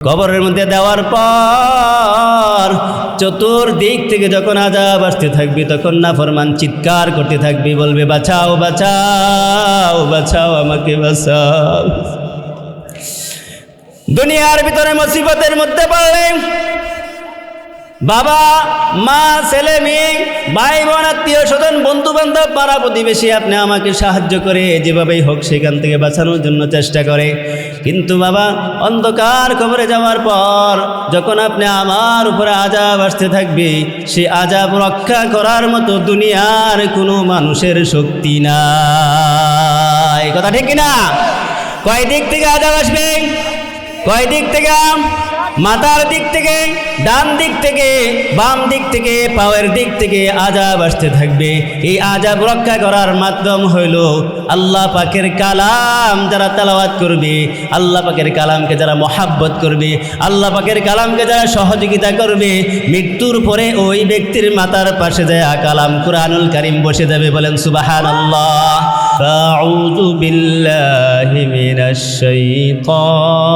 কবরের মধ্যে দেওয়ার পর চতুর্দিক থেকে যখন আজাব আসতে থাকবি, তখন না ফরমান চিৎকার করতে থাকবি, বলবে, বাঁচাও বাঁচাও বাঁচাও আমাকে, বাঁচাও। দুনিয়ার ভিতরে মুসিবতের মধ্যে পড়লে বাবা, মা, ছেলে, মেয়ে, ভাই, বোন, আত্মীয় স্বজন বন্ধু বান্ধব পাড়া প্রতিবেশী, আপনি আমাকে সাহায্য করে যেভাবেই হোক সেখান থেকে বাঁচানোর জন্য চেষ্টা করে। কিন্তু বাবা, অন্ধকার খবরে যাওয়ার পর যখন আপনি আমার উপরে আজাব আসতে থাকবে, সে আজাব রক্ষা করার মতো দুনিয়ার কোনো মানুষের শক্তি নাই। কথা ঠিক কিনা? কয় দিক থেকে আজাব আসবে? কয় দিক থেকে? মাথার দিক থেকে ডান দিক থেকে বাম দিক থেকে পাওয়ের দিক থেকে আজাব আসতে থাকবে এই আজাব রক্ষা করার মাধ্যম হইল আল্লাহ পাকের কালাম যারা তালাওয়াত করবে আল্লাহ পাকের কালামকে যারা মহাব্বত করবে আল্লাহ পাকের কালামকে যারা সহযোগিতা করবে মৃত্যুর পরে ওই ব্যক্তির মাথার পাশে যায় কালাম কুরআনুল কারিম বসে যাবে বলেন সুবাহান আল্লাহ أعوذ بالله من الشيطان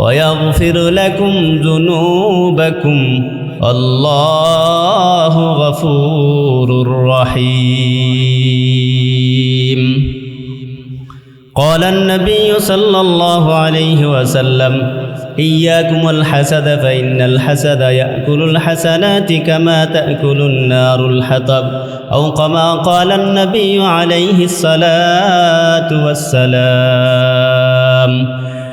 ويغفر لكم ذنوبكم الله غفور رحيم. قال النبي صلى الله عليه وسلم إياكم الحسد فإن الحسد يأكل الحسنات كما تأكل النار الحطب أو كما قال النبي عليه الصلاة والسلام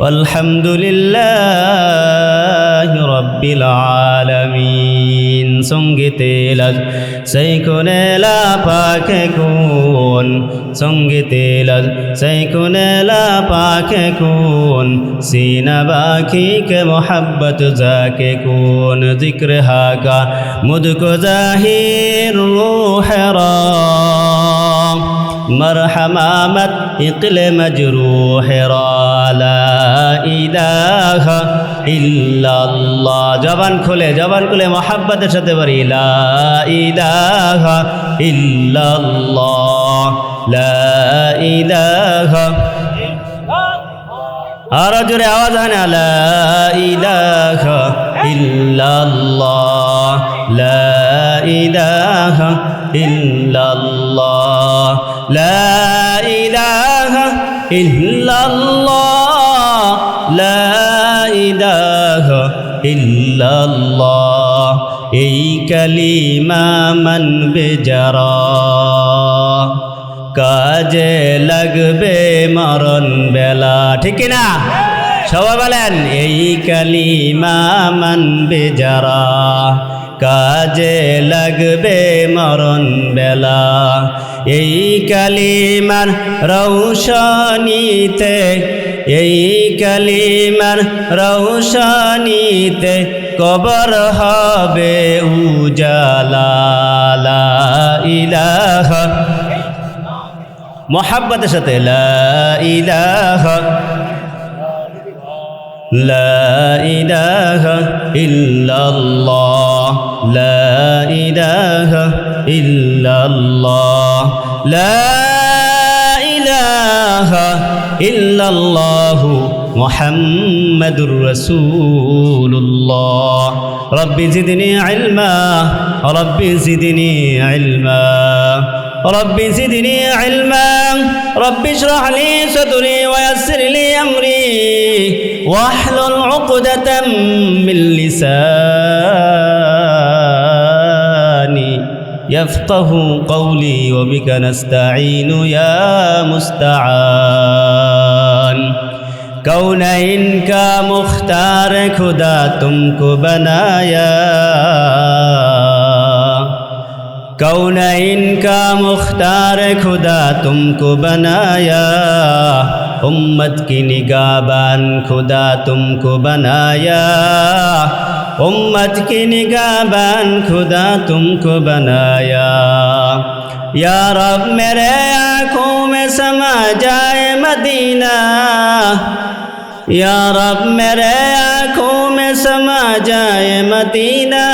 আলহামদুলিল্লাহ রব্বিল আলামিন। সঙ্গীতে লাজ, সেই কোনে লা পাখে কোন সঙ্গীতে লাজ, সেই কোনে লা পাখে কোন সিনা বাখি কে মোহাব্বত জাকে কোন জিক্র হাকা, মুদকো জাহির রুহ রা। مرحمامت اقل مجروح را لا إله إلا الله জবান খুলে জবান খুলে মহাব্বতের সাথে বলি, লা ইলাহা ইল্লাল্লাহ, লা ইলাহা আর জোরে আওয়াজ হয় না লা ইলাহা ইল্লাল্লাহ। লা ইলাহা ইল্লাল্লাহ। লা ইলাহা ইল্লাল্লাহ। এই কালিমা মানবে যারা। কাজে লাগবে মরণ বেলা। ঠিক না সবাই বলেন, এই কালিমা মানবে যারা। কাজে লাগবে মরণ বেলা। এই কালিমার রৌশনীতে এই কালিমার রৌশনীতে কবর হবে উজালা ইলাহ। মহাব্বতের সাথে লা لا إله إلا الله. لا إله إلا الله. لا إله إلا الله. محمد رسول الله رب زدني علما. رب زدني علما. رب زدني علما. رب اشرح لي صدري ويسر لي أمري. واحلل عقدة من لساني يفقه قولي وبك نستعين يا مستعان. كون إنك مختار خدا تمك بنايا. بنایا کون مختار خدا تمك بنايا. उम्मत की निगाबान खुदा तुमको बनाया। उम्मत की निगाबान खुदा तुमको बनाया। यार अब मेरे आँखों में समा जाए मदीना। या रब, मेरे आँखों में समा जाए मदीना।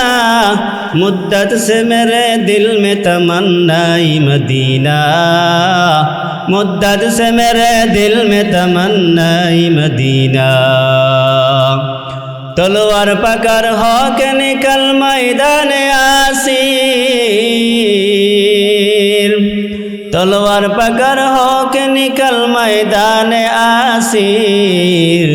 मुद्दत से मेरे दिल में तमन्नाई मदीना। मुद्दत से मेरे दिल में तमन्नाई मदीना। तलवार पकड़ हो के निकल मैदान आसीर तलवार पकड़ हो के निकल मैदान आसीर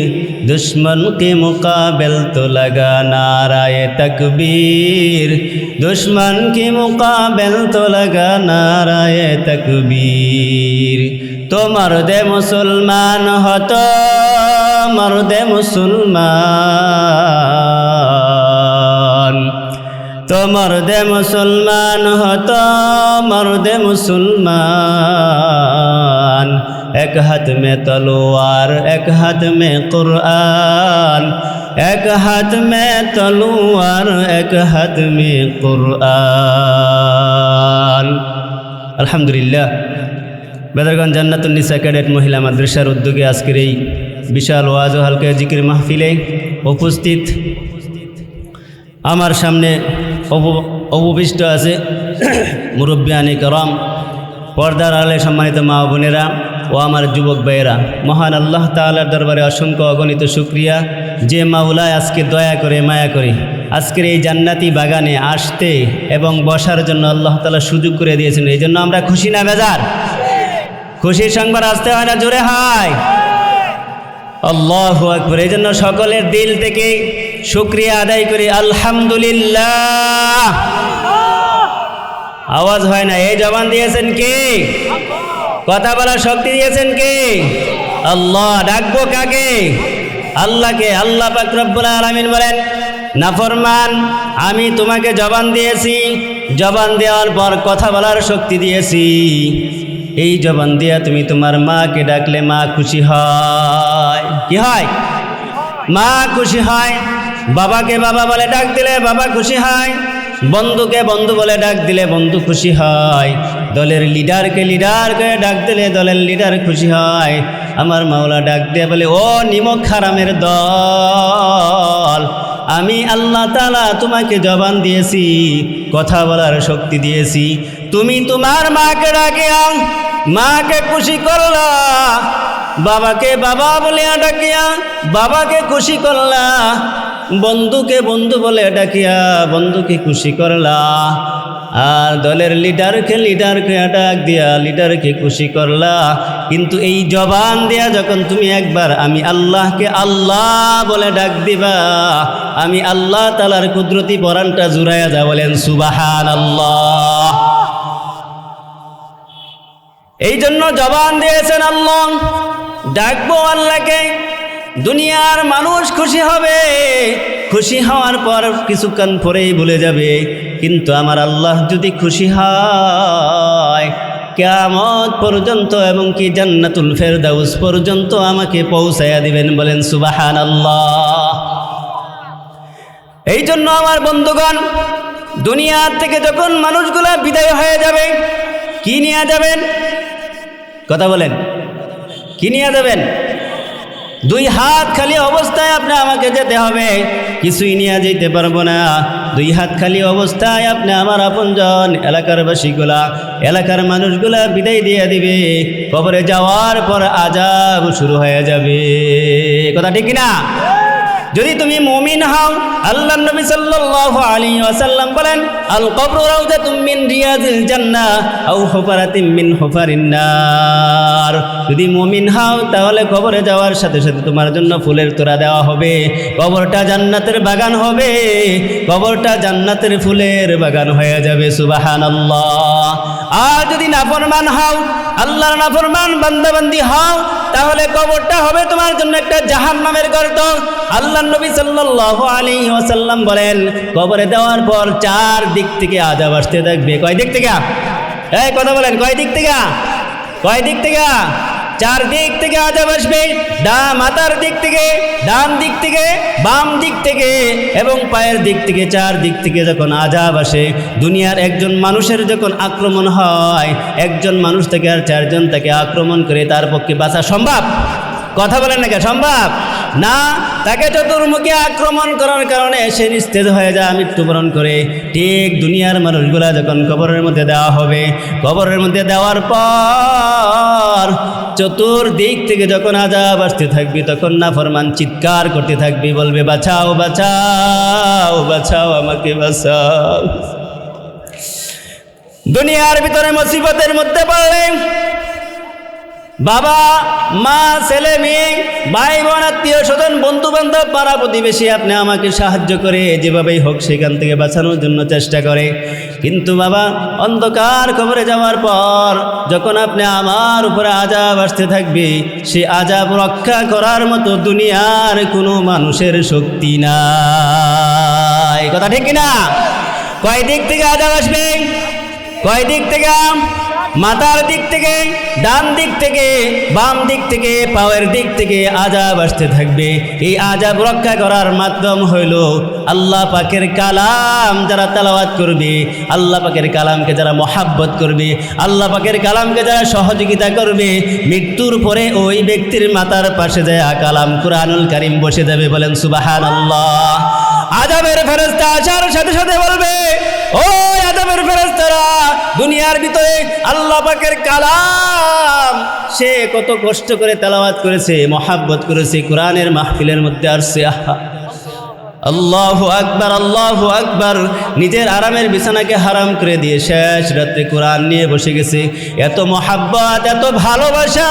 दुश्मन के मुकाबल तो लगा नाराय तकबीर दुश्मन के मुकाबल तो लगा नाराय तकबीर तो मर्दे मुसलमान हो तो मर्दे मुसलमान তোমার দে মুসলমান হত মর্দে মুসলমান। এক হাত মে তলোয়ার, এক হাত মে কুরআন। এক হাত মে তলোয়ার, এক হাত মে কুরআন। আলহামদুলিল্লাহ। বেদারগঞ্জ জান্নাতুল ক্যাডেট মহিলা মাদ্রাসার উদ্যোগে আজকের এই বিশাল ওয়াজ ও হালকা জিকির মাহফিলে উপস্থিত। আমার সামনে অপ- উপবিষ্ট আছে। মুরব্বিয়ানি করম, পর্দার আলে সম্মানিত মা বোনেরা ও আমার যুবক ভাইয়েরা, মহান আল্লাহ তাআলার দরবারে অসংখ্য অগণিত শুক্রিয়া। যে মাওলায় আজকে দয়া করে, মায়া করে আজকের এই জান্নাতি বাগানে আসতে এবং বসার জন্য আল্লাহ তালা সুযোগ করে দিয়েছেন এই জন্য আমরা খুশি না বেজার? খুশির সংবাদ আসতে হয় না, জোরে হয়। আল্লাহ আকবর এই জন্য সকলের দিল থেকে শুক্রিয়া আদায় করি, আলহামদুলিল্লাহ। আওয়াজ হয় না। এই জবান দিয়েছেন কে? কথা বলার শক্তি দিয়েছেন কে? আল্লাহ। ডাকবো কাকে? আল্লাহকে। আল্লাহ পাক রব্বুল আলামিন বলেন নাফরমান আমি তোমাকে জবান দিয়েছি। জবান দেওয়ার পর কথা বলার শক্তি দিয়েছি। এই জবান দিয়া তুমি তোমার মাকে ডাকলে মা খুশি হয়। কি হয়? মা খুশি হয়। বাবাকে বাবা বলে ডাক দিলে বাবা খুশি হয়, বন্ধুকে বন্ধু বলে ডাক দিলে বন্ধু খুশি হয়। দলের লিডারকে লিডার করে ডাক দিলে দলের লিডার খুশি হয়। আমার মাওলা ডাক দিয়ে বলে, ও নিমক হারামের দল, আমি আল্লাহ তালা তোমাকে জবান দিয়েছি, কথা বলার শক্তি দিয়েছি। তুমি তোমার মাকে ডাকিয়া মাকে খুশি করলা, বাবাকে বাবা বলে ডাকিয়া, বাবাকে খুশি করলা বন্ধুকে বন্ধু বলে ডাকিয়া বন্ধুকে খুশি করলা। আর দলের লিডারকে লিডারকে ডাক দিয়া লিডারকে খুশি করলা। কিন্তু এই জবান দিয়া যখন তুমি একবার আমি আল্লাহকে আল্লাহ বলে ডাক দিবা, আমি আল্লাহ তালার কুদরতি পরানটা জুড়াইয়া যা বলেন সুবাহান আল্লাহ এই জন্য জবান দিয়েছেন আল্লাহ, ডাকবো আল্লাহকে। দুনিয়ার মানুষ খুশি হবে। খুশি হওয়ার পর কিছুক্ষণ পরেই ভুলে যাবে। কিন্তু আমার আল্লাহ যদি খুশি হয়, কেয়ামত পর্যন্ত এবং কি জান্নাতুল ফেরদাউস পর্যন্ত আমাকে পৌঁছাইয়া দিবেন বলেন সুবাহান আল্লাহ এই জন্য আমার বন্ধুগণ, দুনিয়ার থেকে যখন মানুষগুলা বিদায় হয়ে যাবে, কি নিয়ে যাবেন? কথা বলেন। কি নিয়ে যাবেন? দুই হাত খালি অবস্থায় আপনি আমাকে যেতে হবে। কিছুই নিয়ে যেতে পারব না। দুই হাত খালি অবস্থায় আপনি আমার আপনজন, এলাকার বাসীগুলা, এলাকার মানুষগুলা বিদায় দিয়ে দিবে। কবরে যাওয়ার পর আজাব শুরু হয়ে যাবে। কথা ঠিক না যদি তুমি মুমিন হও আল্লাহ নবী সাল্লাল্লাহু আলাইহি ওয়াসাল্লাম বলেন, আল কবরু রাউযাতুম মিন রিয়াজিল জান্নাহ আও হুফারাতিম মিন যদি মমিন হও, তাহলে কবরে যাওয়ার সাথে সাথে তোমার জন্য ফুলের তোড়া দেওয়া হবে, কবরটা জান্নাতের বাগান হবে, কবরটা জান্নাতের ফুলের বাগান হয়ে যাবে, সুবহানাল্লাহ। আর যদি নাফরমান হও, আল্লাহর নাফরমান, বান্দাবান্দি হও, তাহলে কবরটা হবে তোমার জন্য একটা জাহান নামের গর্ত। আল্লাহ নবী সাল্লাহ আলী ওসাল্লাম বলেন, কবরে দেওয়ার পর চার দিক থেকে আজাব আসতে থাকবে। কয় দিক থেকে? এই কথা বলেন, কয় দিক থেকে? কয় দিক থেকে? চার দিক থেকে আজাব আসবে ডা মাথার দিক থেকে, ডান দিক থেকে, বাম দিক থেকে এবং পায়ের দিক থেকে, চার দিক থেকে যখন আজাব আসে, দুনিয়ার একজন মানুষের যখন আক্রমণ হয়, একজন মানুষ থেকে আর চারজন তাকে আক্রমণ করে তার পক্ষে বাঁচা সম্ভব? কথা বলেন নাকি সম্ভব? না, তাকে চতুর্মুখী আক্রমণ করার কারণে সে নিস্তেজ হয়ে যায়, মৃত্যুবরণ করে। ঠিক দুনিয়ার মানুষগুলা যখন কবরের মধ্যে দেওয়া হবে, কবরের মধ্যে দেওয়ার পর চতুর্দিক থেকে যখন আজাব আসতে থাকবি, তখন না ফরমান চিৎকার করতে থাকবি, বলবে, বাঁচাও বাঁচাও বাঁচাও আমাকে, বাঁচাও। দুনিয়ার ভিতরে মুসিবতের মধ্যে পড়লে বাবা, মা, ছেলে, মেয়ে ভাই বোন আত্মীয় স্বজন বন্ধু বান্ধব পাড়া প্রতিবেশী, আপনি আমাকে সাহায্য করে যেভাবেই হোক সেখান থেকে বাঁচানোর জন্য চেষ্টা করে। কিন্তু বাবা, অন্ধকার খবরে যাওয়ার পর যখন আপনি আমার উপরে আজাব আসতে থাকবে, সে আজাব রক্ষা করার মতো দুনিয়ার কোনো মানুষের শক্তি নাই। কথা ঠিক কিনা? কয় দিক থেকে আজাব আসবে? কয় দিক থেকে মাথার দিক থেকে, ডান দিক থেকে, বাম দিক থেকে, পাওয়ের দিক থেকে আজাব আসতে থাকবে। এই আজাব রক্ষা করার মাধ্যম হইল আল্লাহ পাকের কালাম যারা তালাওয়াত করবে, আল্লাহ পাকের কালামকে যারা মহাব্বত করবে, আল্লাহ পাকের কালামকে যারা সহযোগিতা করবে, মৃত্যুর পরে ওই ব্যক্তির মাথার পাশে যায় কালাম কুরআনুল কারিম বসে যাবে বলেন সুবাহান আল্লাহ আজাবের ফেরস্তা আসার সাথে সাথে বলবে ও আদমের ফেরস্তারা দুনিয়ার ভিতরে আল্লাহ পাকের কালাম। সে কত কষ্ট করে তেলাওয়াত করেছে, মহাব্বত করেছে, কোরআনের মাহফিলের মধ্যে আসছে, আহা। আল্লাহ আকবার আল্লাহ আকবার। নিজের আরামের বিছানাকে হারাম করে দিয়ে শেষ রাত্রে কোরআন নিয়ে বসে গেছে। এত মহাব্বত, এত ভালোবাসা।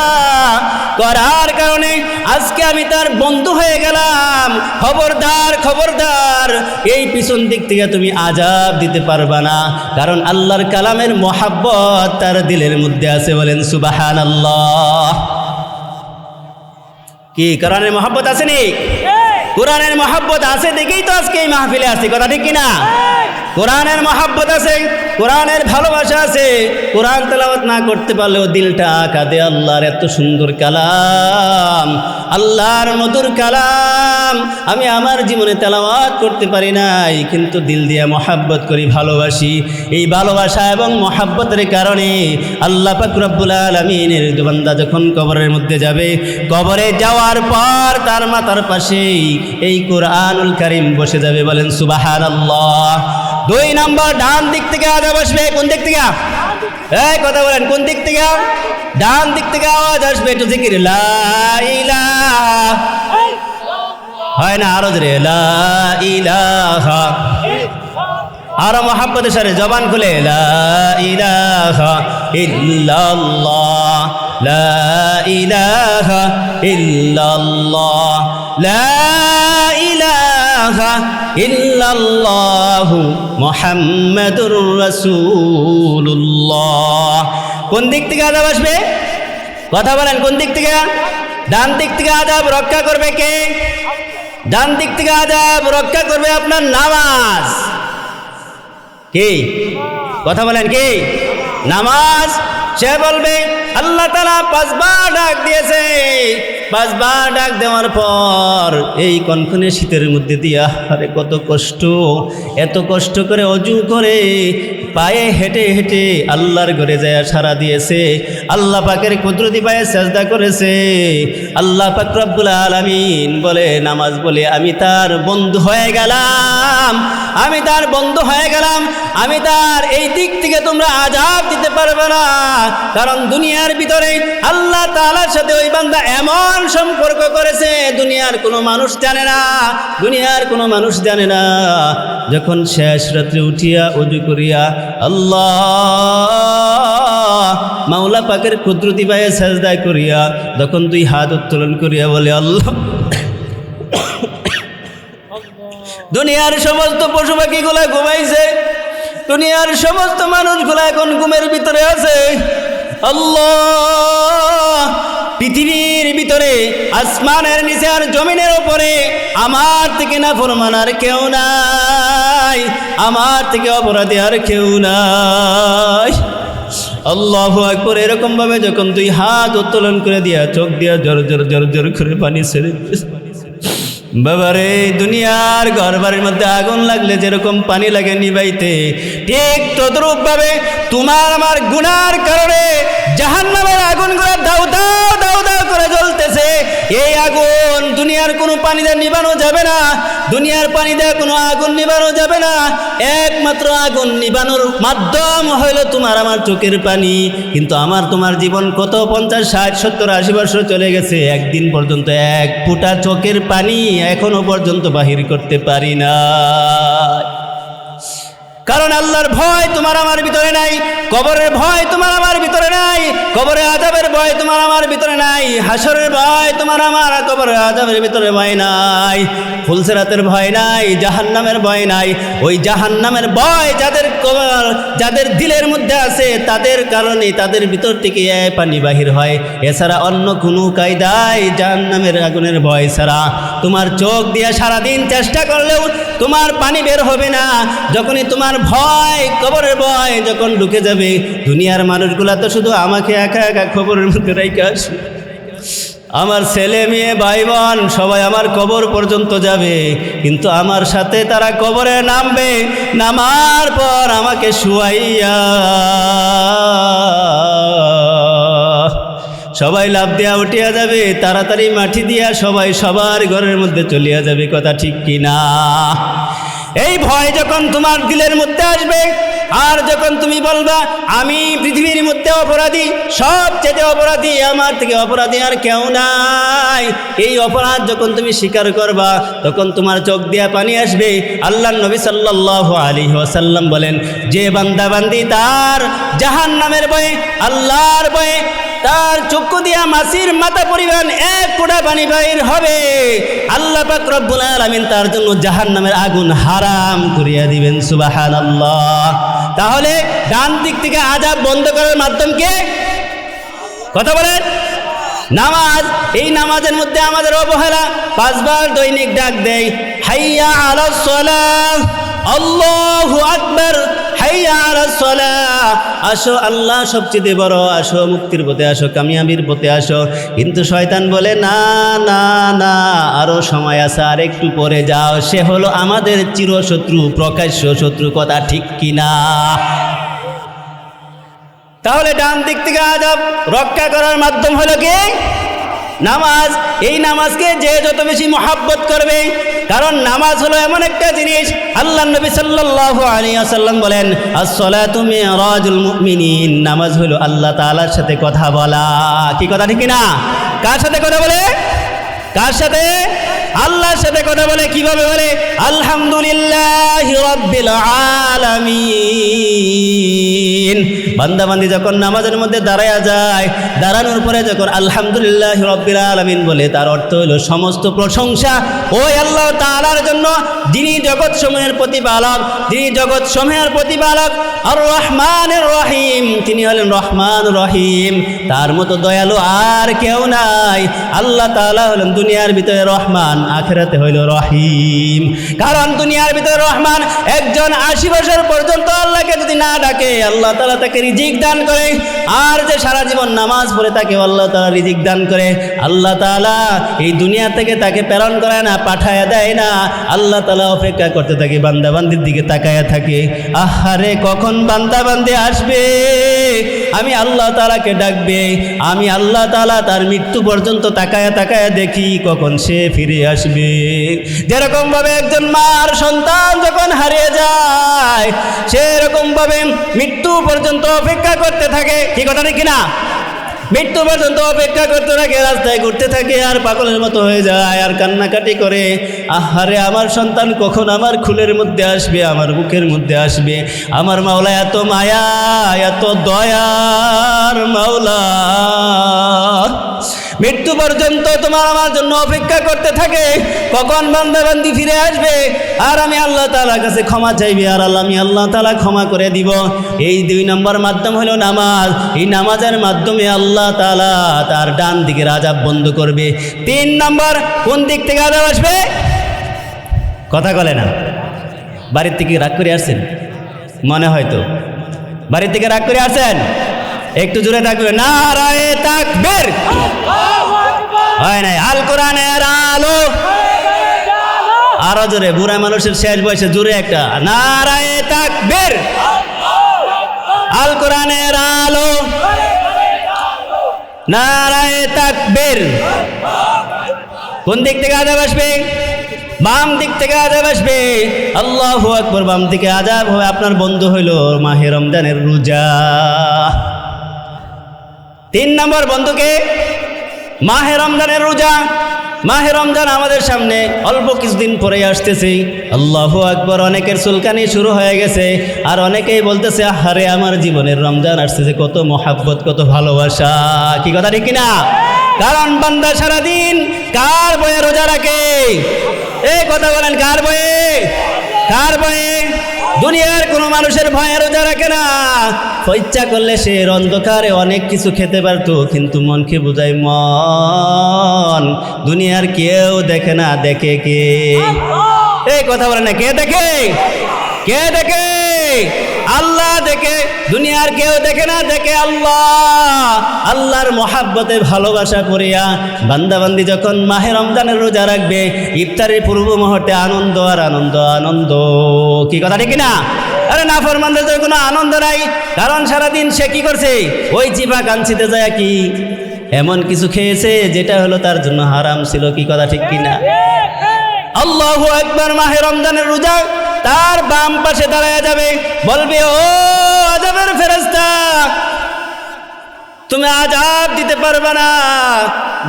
করার কারণে আজকে আমি তার বন্ধু হয়ে গেলাম। খবরদার খবরদার। এই পিছন দিক থেকে তুমি আজাব দিতে পারবা না। কারণ আল্লাহর কালামের মহাব্বত তার দিলের মধ্যে আছে বলেন সুবাহান আল্লাহ কি, কোরআনের মহাব্বত আসেনি কোরআনের মহাব্বত আছে দেখেই তো আজকে এই মাহফিলে আছে কথা ঠিক কিনা? কোরআনের মহাব্বত আছে, কোরআনের ভালোবাসা আছে। কোরআন তেলাওয়াত না করতে পারলেও দিলটা কাঁদে আল্লাহর এত সুন্দর কালাম, আল্লাহর মধুর কালাম। আমি আমার জীবনে তেলাওয়াত করতে পারি নাই, কিন্তু দিল দিয়ে মহাব্বত করি, ভালোবাসি। এই ভালোবাসা এবং মহাব্বতের কারণে আল্লাহ পাক রব্বুল আলমিনের বান্দা যখন কবরের মধ্যে যাবে, কবরে যাওয়ার পর তার মাথার পাশেই এই কোরআনুল কারিম বসে যাবে, বলেন সুবাহান আল্লাহ দুই নম্বর, ডান দিক থেকে আজাব আসবে। কোন দিক থেকে? এই কথা বলেন, কোন দিক থেকে? ডান দিক থেকে আওয়াজ আসবে একটু জিকির। হয় না আরও জোরে? আরও মহাব্বতের সাথে জবান খুলে। লা ইলাহা ইল্লাল্লাহ। লা ইলাহা ইল্লাল্লাহ। লা ইল্লাল্লাহ মুহাম্মাদুর কোন দিক থেকে আজাব আসবে? কথা বলেন, কোন দিক থেকে? ডান দিক থেকে আজাব রক্ষা করবে কে? ডান দিক থেকে আজাব রক্ষা করবে আপনার নামাজ। কি? কথা বলেন, কি? নামাজ। সে বলবে, আল্লাহ তালা পাঁচবার ডাক দিয়েছে। পাঁচবার ডাক দেওয়ার পর এই কনকনে শীতের মধ্যে দিয়া, আরে কত কষ্ট, এত কষ্ট করে অজু করে পায়ে হেঁটে হেঁটে আল্লাহর ঘরে যায় সারা দিয়েছে। আল্লাহ পাকের কুদরতি পায়ে চেষ্টা করেছে। আল্লাহ পাক রব্বুল আলামিন বলে, নামাজ বলে, আমি তার বন্ধু হয়ে গেলাম, আমি তার বন্ধু হয়ে গেলাম, আমি তার এই দিক থেকে তোমরা আজাব দিতে পারবে না। কারণ দুনিয়ার ভিতরে আল্লাহ তাআলার সাথে ওই বান্দা এমন এমন সম্পর্ক করেছে, দুনিয়ার কোনো মানুষ জানে না, দুনিয়ার কোনো মানুষ জানে না। যখন শেষ রাত্রে উঠিয়া উজু করিয়া, আল্লাহ, মাওলা পাকের কুদরতি পায়ে সাজদায় করিয়া, তখন তুই হাত উত্তোলন করিয়া বলে, আল্লাহ, দুনিয়ার সমস্ত পশু পাখিগুলা ঘুমাইছে, দুনিয়ার সমস্ত মানুষগুলা এখন ঘুমের ভিতরে আছে। আল্লাহ পৃথিবীর ভিতরে, আসমানের নিচে আর জমিনের ওপরে আমার থেকে না ফরমান আর কেউ নাই, আমার থেকে অপরাধী আর কেউ নাই। আল্লাহ এরকম ভাবে যখন তুই হাত উত্তোলন করে দিয়া, চোখ দিয়া জোর জোর জোর জোর করে পানি ছেড়ে বাবারে দুনিয়ার ঘর বাড়ির মধ্যে আগুন লাগলে যেরকম পানি লাগে নিবাইতে, ঠিক তদ্রূপ ভাবে তোমার আমার গুনার কারণে জাহান্নামের আগুন করে দাও দাও দাও দাও করে জ্বলতেছে এই আগুন, দুনিয়ার কোনো পানি দিয়ে নিবানো যাবে না। দুনিয়ার পানি দিয়ে কোনো আগুন নিবানো যাবে না। একমাত্র আগুন নিবানোর মাধ্যম হইল তোমার আমার চোখের পানি। কিন্তু আমার তোমার জীবন কত? পঞ্চাশ, ষাট, সত্তর, আশি বছর চলে গেছে। একদিন পর্যন্ত এক ফুটা চোখের পানি এখনও পর্যন্ত বাহির করতে পারি না কারণ আল্লাহর ভয় তোমার আমার ভিতরে নাই, কবরের ভয় তোমার আমার ভিতরে নাই, কবরে আজাবের ভয় তোমার আমার ভিতরে নাই হাসরের ভয় তোমার আমার কবরের আজাবের ভিতরে ভয় নাই, ফুলসেরাতের ভয় নাই, জাহান্নামের ভয় নাই, ওই জাহান্নামের ভয় যাদের কবর, যাদের দিলের মধ্যে আছে, তাদের কারণে তাদের ভিতর থেকে পানি বাহির হয়। এছাড়া অন্য কোনো কায়দায় জাহান্নামের আগুনের ভয় ছাড়া। তোমার চোখ দিয়ে সারাদিন চেষ্টা করলেও তোমার পানি বের হবে না। যখনই তোমার ভয়, কবরের ভয় যখন ঢুকে যাবে, দুনিয়ার মানুষগুলা তো শুধু আমাকে একা একা খবরের মধ্যে রেখে আসবে। আমার ছেলে, মেয়ে ভাই বোন সবাই আমার কবর পর্যন্ত যাবে, কিন্তু আমার সাথে তারা কবরে নামবে, নামার পর আমাকে শুয়াইয়া সবাই লাভ দেয়া উঠিয়া যাবে, তাড়াতাড়ি মাটি দিয়া সবাই সবার ঘরের মধ্যে চলিয়া যাবে, কথা ঠিক কি না এই ভয় যখন তোমার দিলের মধ্যে আসবে, আর যখন তুমি বলবা, আমি পৃথিবীর মধ্যে অপরাধী সব চেতে অপরাধী, আমার থেকে অপরাধী আর কেউ নাই। এই অপরাধ যখন তুমি স্বীকার করবা, তখন তোমার চোখ দিয়া পানি আসবে। আল্লাহ নবী সাল্লাহ আলী ওয়াসাল্লাম বলেন, যে বান্দাবান্দি তার জাহান নামের বয়ে আল্লাহর বয়ে তার চক্ষু দিয়া মাসির মাথা পরিমাণ এক কোটা পানি বাহির হবে। আল্লাহ পাক রব্বুল তার জন্য জাহান্নামের আগুন হারাম করিয়া দিবেন, সুবহানাল্লাহ। তাহলে ডান দিক থেকে আজাব বন্ধ করার মাধ্যম কে? কথা বলেন। নামাজ, এই নামাজের মধ্যে আমাদের অবহেলা, পাঁচবার দৈনিক ডাক দেয়, হাইয়া আলা সালাহ আল্লাহু আকবার আসো আল্লাহ সবচেয়ে বড়, আসো মুক্তির পথে আসো, কামিয়াবির পথে আসো। কিন্তু শয়তান বলে, না না না, আরও সময় আছে, আর একটু পরে যাও। সে হলো আমাদের চিরশত্রু, প্রকাশ্য শত্রু কথা, ঠিক কিনা? তাহলে ডান দিক থেকে আজাব রক্ষা করার মাধ্যম হলো কি? নামাজ, এই নামাজকে যে যত বেশি মহাব্বত করবে, কারণ নামাজ হলো এমন একটা জিনিস, আল্লাহ নবী সাল্লাহ আলিয়াসাল্লাম বলেন আসলা তুমি রাজুল নামাজ হলো আল্লাহ তালার সাথে কথা বলা। কি কথা, ঠিক না কার সাথে কথা বলে? কার সাথে? আল্লাহর সাথে কথা বলে, কীভাবে বলে? আলহামদুলিল্লাহ রব্বিল আলামিন। বান্দাবান্দি যখন নামাজের মধ্যে দাঁড়ায়া যায়, দাঁড়ানোর পরে যখন আলহামদুলিল্লাহ রব্বিল আলামিন বলে, তার অর্থ হলো সমস্ত প্রশংসা। ওই আল্লাহ তাআলার জন্য, যিনি জগৎ সমূহের প্রতিপালক, যিনি জগৎ সমূহের প্রতিপালক আর রহমানের রহিম। তিনি হলেন রহমান রহিম। তার মতো দয়ালু আর কেউ নাই। আল্লাহ তাআলা হলেন দুনিয়ার ভিতরে রহমান। আখেরাতে হইল রহিম। কারণ দুনিয়ার ভিতরে রহমান একজন আশি বছর পর্যন্ত আল্লাহকে যদি না ডাকে, আল্লাহ তালা তাকে রিজিক দান করে। আর যে সারা জীবন নামাজ পড়ে তাকে আল্লাহ তালা রিজিক দান করে। আল্লাহ তাআলা এই দুনিয়া থেকে তাকে প্রেরণ করে না, পাঠায়া দেয় না। আল্লাহ তালা অপেক্ষা করতে থাকে, বান্দাবান্দির দিকে তাকায়া থাকে। আহারে, কখন বান্দাবান্দি আসবে? আমি আল্লাহ তালাকে ডাকবে, আমি আল্লাহ তালা তার মৃত্যু পর্যন্ত তাকায়া তাকায়া দেখি কখন সে ফিরে আসবে। যেরকমভাবে একজন মার সন্তান যখন হারিয়ে যায়, সেরকমভাবে মৃত্যু পর্যন্ত অপেক্ষা করতে থাকে। কি কথা নাকি না মৃত্যু পর্যন্ত অপেক্ষা করতে থাকে, রাস্তায় ঘুরতে থাকে, আর পাগলের মতো হয়ে যায়, আর কান্নাকাটি করে। আহারে, আমার সন্তান কখন আমার খুলের মধ্যে আসবে, আমার বুকের মধ্যে আসবে? আমার মাওলা, এত মায়া, এত দয়ার মাওলা। মৃত্যু পর্যন্ত তোমার আমার জন্য অপেক্ষা করতে থাকে। কখন বান্দাবান্দি ফিরে আসবে। আর আমি আল্লাহ তালার কাছে ক্ষমা চাইবে। আর আল্লাহ, আমি আল্লাহ তালা ক্ষমা করে দিব। এই দুই নম্বর মাধ্যম হলো নামাজ। এই নামাজের মাধ্যমে আল্লাহ তালা তার ডান দিকে রাজাব বন্ধ করবে। তিন নম্বর, কোন দিক থেকে আজাব আসবে? কথা বলে না। বাড়ির থেকে রাগ করে আসছেন? মনে হয়তো বাড়ির থেকে রাগ করে আসছেন? একটু জোরে থাকবে। না রায় তাকবীর। হয় নাই। আল কোরআনের আলো। আরও জোরে। বুড়া মানুষের শেষ বয়সে জোরে একটা। নারায় তাকবীর। আল কোরআনের আলো। নারায় তাকবীর। কোন দিক থেকে আজাব আসবে? বাম দিক থেকে আজাব আসবে। আল্লাহ আকবর। বাম দিকে আজাব হবে। আপনার বন্ধু হইল মাহে রমজানের রোজা। তিন নম্বর বন্ধুকে, মাহে রমজানের রোজা, মাহে রমজান আমাদের সামনে অল্প কিছুদিন পরে আসতেছি। আল্লাহ আকবর, অনেকের চুলকানি শুরু হয়ে গেছে, আর অনেকেই বলতেছে, আহারে, আমার জীবনের রমজান আসতেছে কত মহাব্বত, কত ভালোবাসা। কি কথা, ঠিক কিনা? কারণ বান্দা সারাদিন কার বয়ে রোজা রাখে? এই কথা বলেন, কার বয়ে কার বয়ে দুনিয়ার কোনো মানুষের ভয়ে রোজা রাখে না। ইচ্ছা করলে সে অন্ধকারে অনেক কিছু খেতে পারতো কিন্তু মনকে বোঝায় মন। দুনিয়ার কেউ দেখে না দেখে কে? এই কথা বলে না কে দেখে? কে দেখে? আল্লাহ দেখে, দুনিয়ার কেউ দেখে না, দেখে আল্লাহ। আল্লাহর মহাব্বতে ভালোবাসা করিয়া বান্দাবান্দি যখন মাহে রমজানের রোজা রাখবে, ইফতারের পূর্ব মুহূর্তে আনন্দ আর আনন্দ আনন্দ। কি কথা, ঠিক না আরে না, ফরমানদের কোনো আনন্দ নাই। কারণ সারাদিন সে কি করছে? ওই চিপা কাঞ্চিতে যায় কি? এমন কিছু খেয়েছে যেটা হলো তার জন্য হারাম ছিল, কি কথা, ঠিক কিনা? আল্লাহু একবার মাহে রমজানের রোজা তার বাম পাশে দাঁড়ায় যাবে। বলবে, ও আজাবের ফেরস্তা তুমি আজাব দিতে পারবে না।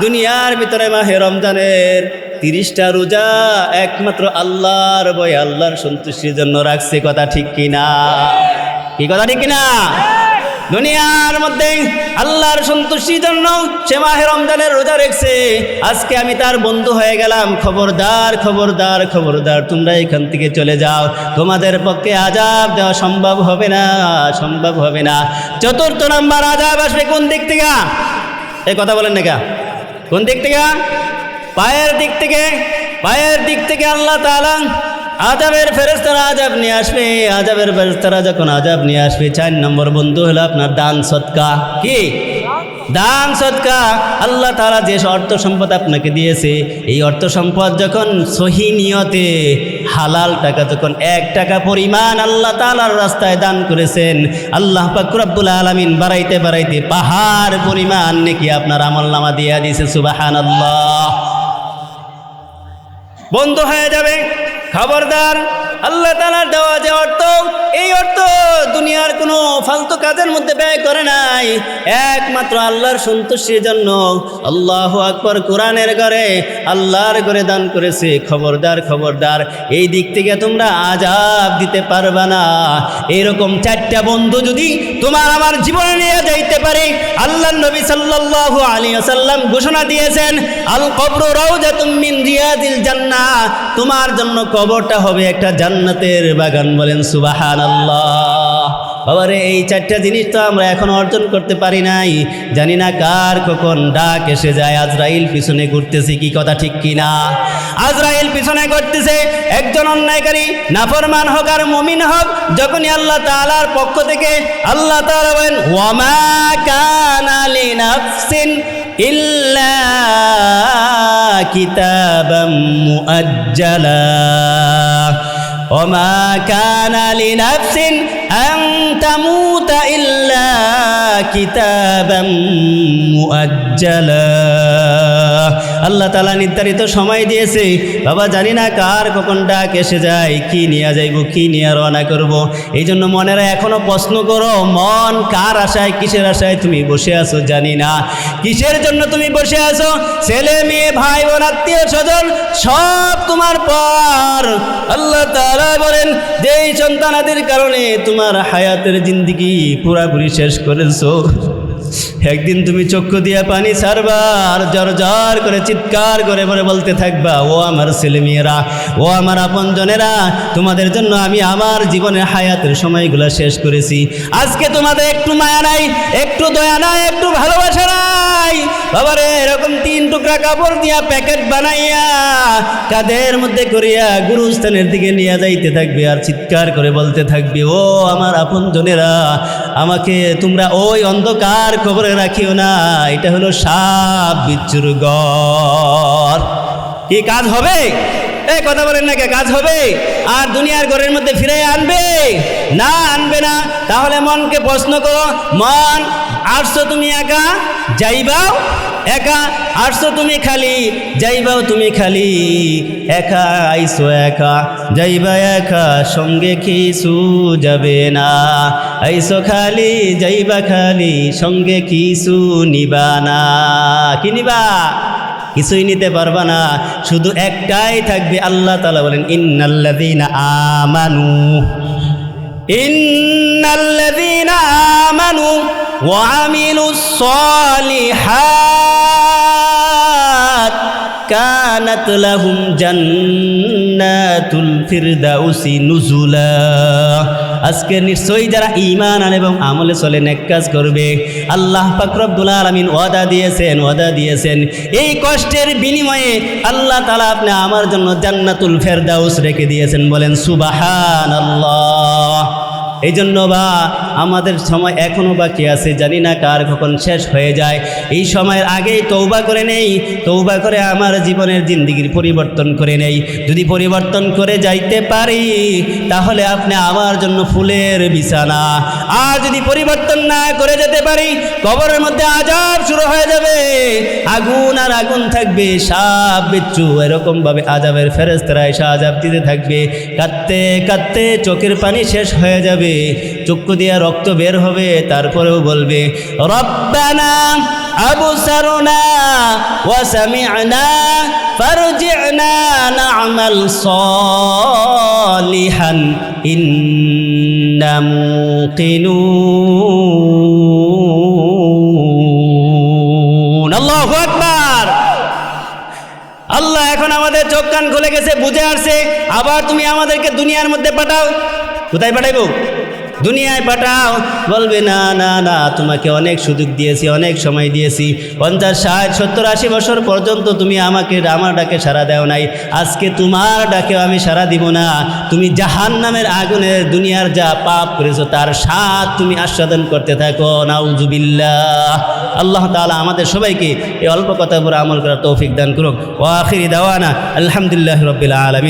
দুনিয়ার ভিতরে মাহে রমজানের তিরিশটা রোজা একমাত্র আল্লাহর বই আল্লাহর সন্তুষ্টির জন্য রাখছে, কথা ঠিক কিনা? কি কথা ঠিক কিনা? দুনিয়ার মধ্যে আল্লাহর সন্তুষ্টির জন্য সে মাহে রমজানের রোজা রেখছে। আজকে আমি তার বন্ধু হয়ে গেলাম। খবরদার খবরদার খবরদার, তোমরা এখান থেকে চলে যাও। তোমাদের পক্ষে আজাব দেওয়া সম্ভব হবে না, সম্ভব হবে না। চতুর্থ নাম্বার আজাব আসবে কোন দিক থেকে? এই কথা বলেন না? কোন দিক থেকে? পায়ের দিক থেকে, পায়ের দিক থেকে আল্লাহ তাআলা আজাবের ফেরেস্তারা আজাব নিয়ে আসবে। আজাবের ফেরেস্তারা যখন আজাব নিয়ে আসবে, চার নম্বর বন্ধু হলো আপনার দান সৎকা। কি? দান সৎকা। আল্লাহ তারা যে অর্থ সম্পদ আপনাকে দিয়েছে, এই অর্থ সম্পদ যখন সহি নিয়তে হালাল টাকা, যখন এক টাকা পরিমাণ আল্লাহ তালার রাস্তায় দান করেছেন, আল্লাহ পাকুরাবুল আলমিন বাড়াইতে বাড়াইতে পাহাড় পরিমাণ নাকি আপনার আমল নামা দিয়া দিয়েছে সুবাহান আল্লাহ বন্ধ হয়ে যাবে। খবরদার আল্লাহ তালার দেওয়া যে অর্থ, এই অর্থ দুনিয়ার কোনো ফালতু কাজের মধ্যে ব্যয় করে নাই। একমাত্র আল্লাহর সন্তুষ্টির জন্য আল্লাহ আকবর কোরআনের ঘরে আল্লাহর ঘরে দান করেছে খবরদার খবরদার। এই দিক থেকে তোমরা আজাব দিতে পারবে না। এরকম চারটা বন্ধু যদি তোমার আমার জীবনে নিয়ে যাইতে পারে আল্লাহ নবী সাল্লাল্লাহু আলী আসাল্লাম ঘোষণা দিয়েছেন, আল কবর রওজাতুম মিন রিয়াদিল জান্নাহ। তোমার জন্য কবরটা হবে একটা জান্নাতের বাগান বলেন সুবাহান আল্লাহ বাবারে, এই চারটা জিনিস তো আমরা এখন অর্জন করতে পারি নাই। জানি না কার কখন ডাক এসে যায়। আজরাইল পিছনে ঘুরতেছি, কি কথা ঠিক কি না আজরাইল পিছনে ঘুরতেছে, একজন অন্যায়কারী নাফরমান হোক আর মুমিন হোক, যখনই আল্লাহ তাআলার পক্ষ থেকে আল্লাহ তাআলা বলেন, ওয়ামা কানা লিনাফসিন ইল্লা কিতাবাম মুআজ্জালা। وما كان لنفس أن تموت إلا আল্লাহ তালা নির্ধারিত সময় দিয়েছে, বাবা জানি না কার কখন ডাক এসে যায়, কি নিয়ে যাইব, কি নিয়ে রওনা করব। এই জন্য মনেরা এখনও প্রশ্ন করো, মন কার আশায়, কিসের আশায় তুমি বসে আছো জানি না। কিসের জন্য তুমি বসে আছো? ছেলে, মেয়ে, ভাই বোন, আত্মীয় স্বজন, সব তোমার পর। আল্লাহ তাআলা বলেন যে সন্তানাদের কারণে তোমার হায়াতের জিন্দিগি পুরাপুরি শেষ করেছ। সুস্থ একদিন তুমি চক্ষু দিয়া পানি আর জর জর করে চিৎকার করে বলে বলতে থাকবা, ও আমার ছেলে মেয়েরা, ও আমার আপনজনেরা তোমাদের জন্য আমি আমার জীবনের হায়াতের সময়গুলো শেষ করেছি। আজকে তোমাদের একটু মায়া নাই, একটু দয়া নাই, একটু ভালোবাসা নাই। বাবারে, এরকম তিন টুকরা কাপড় দিয়া প্যাকেট বানাইয়া কাদের মধ্যে করিয়া গুরুস্থানের দিকে নিয়ে যাইতে থাকবে আর চিৎকার করে বলতে থাকবে, ও আমার আপনজনেরা আমাকে তোমরা ওই অন্ধকার খবরে রাখিও না এটা হলো সাপ বিচ্ছুর গড় কি কাজ হবে? এ, কথা বলেন না কে? কাজ হবে? আর দুনিয়ার ঘরের মধ্যে ফিরে আনবে? না আনবে না। তাহলে মনকে প্রশ্ন করো, মন আসছো তুমি একা? যাইবাও একা। আসছো তুমি খালি? যাইবাও তুমি খালি। একা আইসো একা। যাইবা একা, সঙ্গে কিছু যাবে না। আইসো খালি, যাইবা খালি, সঙ্গে কিছু নিবা না। কি নিবা? কিছুই নিতে পারবা না। শুধু একটাই থাকবে, আল্লাহ তালা বলেন ইন্নাল্লাদিন আমানু। ইন্নাল্লাদিন আমানু ওয়া সলিহা কানাত লাহুম জান্নাতুল ফিরদাউসি নুজুলা। আজকে নিশ্চয়ই যারা ঈমান আনে এবং আমলে চলে নেক কাজ করবে, আল্লাহ পাক রব্বুল আলামিন ওয়াদা দিয়েছেন ওয়াদা দিয়েছেন। এই কষ্টের বিনিময়ে আল্লাহ তাআলা আপনি আমার জন্য জান্নাতুল ফেরদাউস রেখে দিয়েছেন বলেন সুবহানাল্লাহ। এই জন্য বা আমাদের সময় এখনও বাকি আছে, জানি না কার কখন শেষ হয়ে যায়। এই সময়ের আগেই তৌবা করে নেই তৌবা করে আমার জীবনের জিন্দিগির পরিবর্তন করে নেই। যদি পরিবর্তন করে যাইতে পারি, তাহলে আপনি আমার জন্য ফুলের বিছানা। আর যদি পরিবর্তন না করে যেতে পারি, কবরের মধ্যে আজাব শুরু হয়ে যাবে। আগুন আর আগুন থাকবে, সাপ, বিচ্ছু, এরকমভাবে আজাবের ফেরেস্তারা এসে আজাব দিতে থাকবে। কাঁদতে কাঁদতে চোখের পানি শেষ হয়ে যাবে। যাবে চক্ষু দিয়া রক্ত বের হবে, তারপরেও বলবে, রব্বানা আল্লাহ এখন আমাদের চোখ কান খুলে গেছে, বুঝে আসছে, আবার তুমি আমাদেরকে দুনিয়ার মধ্যে পাঠাও। কোথায় পাঠাইবো? দুনিয়ায় পাঠাও। বলবে, না না না, তোমাকে অনেক সুযোগ দিয়েছি, অনেক সময় দিয়েছি। পঞ্চাশ, ষাট, সত্তর, আশি বছর পর্যন্ত তুমি আমাকে, আমার ডাকে সাড়া দেও নাই। আজকে তোমার ডাকেও আমি সাড়া দিব না। তুমি জাহান নামের আগুনের দুনিয়ার যা পাপ করেছ, তার স্বাদ তুমি আস্বাদন করতে থাকো। নাউজুবিল্লাহ। আল্লাহ তালা আমাদের সবাইকে এই অল্প কথা করে আমল করার তৌফিক দান করুক। ও আখিরি দাওয়ানা। আলহামদুলিল্লাহ রবিল আলমিন।